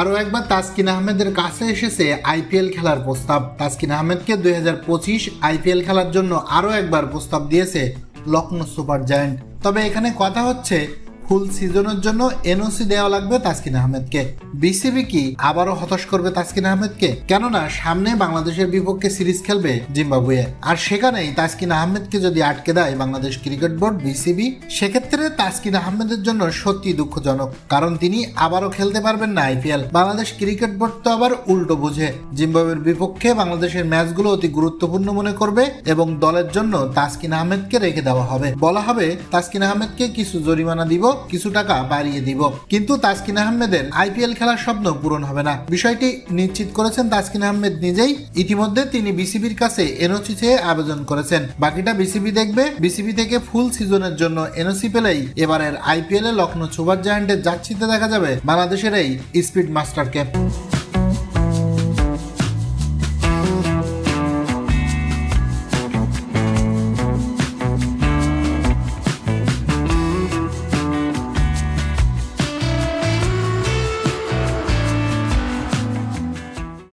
আরও একবার তাসকিন আহমেদের কাছে এসেছে আইপিএল খেলার প্রস্তাব। তাসকিন আহমেদকে দুই হাজার পঁচিশ আইপিএল খেলার জন্য আরও একবার প্রস্তাব দিয়েছে লখনৌ সুপার জায়েন্ট। তবে এখানে কথা হচ্ছে ফুল সিজনের জন্য এনওসি দেওয়া লাগবে তাসকিন আহমেদকে। বিসিবি কি আবারও হতাশ করবে তাসকিন আহমেদকে? কেননা সামনে বাংলাদেশের বিপক্ষে সিরিজ খেলবে জিম্বাবুয়ে। আর সেখানেই তাসকিন আহমেদকে যদি আটকে দেয় বাংলাদেশ ক্রিকেট বোর্ড বিসিবি, সেক্ষেত্রে তাসকিন আহমেদের জন্য সত্যি দুঃখজনক, কারণ তিনি আবারও খেলতে পারবেন না আইপিএল বাংলাদেশ ক্রিকেট বোর্ড তো আবার উল্টো বুঝে। জিম্বাবুয়ের বিপক্ষে বাংলাদেশের ম্যাচগুলো অতি গুরুত্বপূর্ণ মনে করবে এবং দলের জন্য তাসকিন আহমেদকে রেখে দেওয়া হবে। বলা হবে তাসকিন আহমেদকে কিছু জরিমানা দিব কিছু টাকা বাড়িয়ে দিব। কিন্তু তাসকিন আহমেদের আইপিএল খেলার স্বপ্ন পূরণ হবে না। বিষয়টি নিশ্চিত করেছেন তাসকিন আহমেদ নিজেই। ইতিমধ্যে তিনি বিসিবির কাছে এনওসি চেয়ে আবেদন করেছেন। বাকিটা বিসিবি দেখবে। বিসিবি থেকে ফুল সিজনের জন্য এনওসি পেলেই এবারের আইপিএল এ লখনৌ সুপার জায়ান্টের যাচ্ছিতে দেখা যাবে বাংলাদেশের এই স্পিড মাস্টারকে।